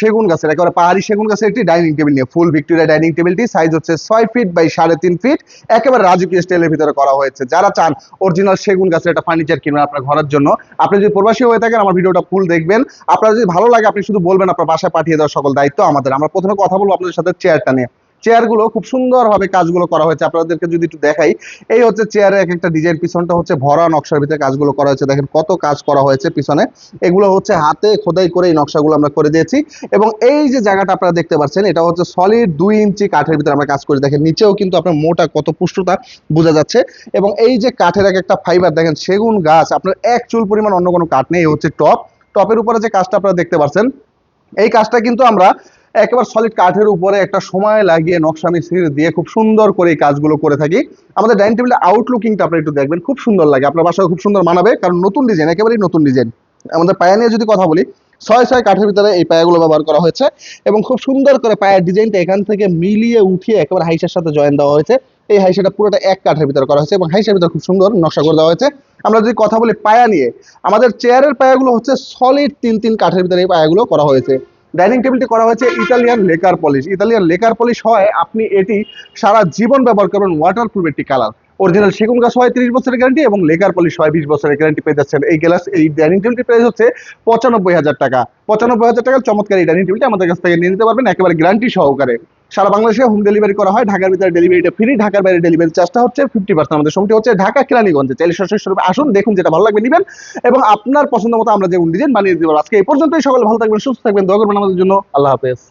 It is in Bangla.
সেগুন গাছের, একেবারে পাহাড়ি সেগুন গাছের একটি ডাইনিং টেবিল নিয়ে ফুল ভিক্টোরিয়া ডাইনিং টেবিলটি সাইজ হচ্ছে ছয় ফিট বাই সাড়ে তিন ফিট একেবারে রাজকীয় স্টাইলের ভিতরে করা হয়েছে। যারা চান অরিজিনাল সেগুন গাছের একটা ফার্নিচার কিনবেন আপনার ঘরের জন্য, আপনি যদি প্রবাসী হয়ে থাকেন, আমার ভিডিওটা ফুল দেখবেন। আপনার যদি ভালো লাগে, আপনি শুধু বলবেন, আপনার বাসায় পাঠিয়ে দেওয়ার সকল দায়িত্ব আমাদের। আমরা প্রথমে কথা বলব আপনাদের সাথে চেয়ারটা নিয়ে। চেয়ারগুলো খুব সুন্দরভাবে কাজগুলো করা হয়েছে। আপনাদেরকে যদি একটু দেখাই, এই হচ্ছে চেয়ারের এক একটা ডিজাইন পিছনটা হচ্ছে ভরা নকশার ভিতরে কাজগুলো করা হয়েছে। দেখেন কত কাজ করা হয়েছে পিছনে। এগুলো হচ্ছে হাতে খোদাই করে এই নকশাগুলো আমরা করে দিয়েছি। এবং এই যে জায়গাটা আপনারা দেখতে পাচ্ছেন, এটা হচ্ছে সলিড দুই ইঞ্চি কাঠের ভিতরে আমরা কাজ করে। দেখেন নিচেও কিন্তু আপনার মোটা কত পুষ্টতা বোঝা যাচ্ছে। এবং এই যে কাঠের এক একটা ফাইবার দেখেন সেগুন গাছ, আপনার এক চুল পরিমাণ অন্য কোনো কাঠ নেই হচ্ছে টপ টপের উপরে যে কাজটা আপনারা দেখতে পাচ্ছেন, এই কাজটা কিন্তু আমরা একেবারে সলিড কাঠের উপরে একটা সময় লাগিয়ে নকশা মিস্ত্রি দিয়ে খুব সুন্দর করে এই কাজগুলো করে থাকি। আমাদের ডাইনিং টেবিলের আউটলুকিংটা আপনারা একটু দেখবেন, খুব সুন্দর লাগে। আপনার বাসায় খুব সুন্দর মানাবে, কারণ নতুন ডিজাইন একেবারেই নতুন ডিজাইন আমাদের পায়া নিয়ে যদি কথা বলি, ছয় ছয় কাঠের ভিতরে এই পায়াগুলো ব্যবহার করা হয়েছে এবং খুব সুন্দর করে পায়ের ডিজাইনটা এখান থেকে মিলিয়ে উঠিয়ে একেবারে হাইসের সাথে জয়েন দেওয়া হয়েছে। এই হাইসাটা পুরোটা এক কাঠের ভিতরে করা হয়েছে এবং হাইসের ভিতরে খুব সুন্দর নকশা করে দেওয়া হয়েছে। আমরা যদি কথা বলি পায়া নিয়ে, আমাদের চেয়ারের পায়াগুলো হচ্ছে সলিড তিন তিন কাঠের ভিতরে এই পায়াগুলো করা হয়েছে। ডাইনিং টেবিলটি করা হয়েছে Italian lacquer polish. Italian lacquer polish হয় আপনি এটি সারা জীবন ব্যবহার করবেন ওয়াটার প্রুফ একটি কালার। অরিজিনাল সেগুন গাছ হয় তিরিশ বছরের গ্যারান্টি এবং লেকার পলিশ হয় বিশ বছরের গ্যারান্টি পেয়ে যাচ্ছেন। এই গ্লাস এই ডাইনিং টেবিলটি প্রাইস হচ্ছে পঁচানব্বই হাজার টাকা। পঁচানব্বই হাজার টাকার চমৎকার এই ডাইনিং টেবিলটি আমাদের কাছ থেকে নিয়ে নিতে পারবেন একেবারে গ্যারান্টি সহকারে। সারা বাংলাদেশে হোম ডেলিভারি করা হয়। ঢাকার ভিতরে ডেলিভারিটা ফ্রি ঢাকার বাইরে ডেলিভারি চার্জটা হচ্ছে ফিফটি পার্সেন্ট আমাদের সময়টি হচ্ছে ঢাকা কেরানীগঞ্জে। চাইলে সরাসরি শোরুমে আসুন, দেখুন যেটা ভালো লাগবে, নেবেন। এবং আপনার পছন্দ মতো আমরা যে ডিজাইন বানিয়ে দিব আজকে এই পর্যন্তই। সকলে ভালো থাকবেন, সুস্থ থাকবেন। দোয়া করবেন আমাদের জন্য। আল্লাহ হাফেজ।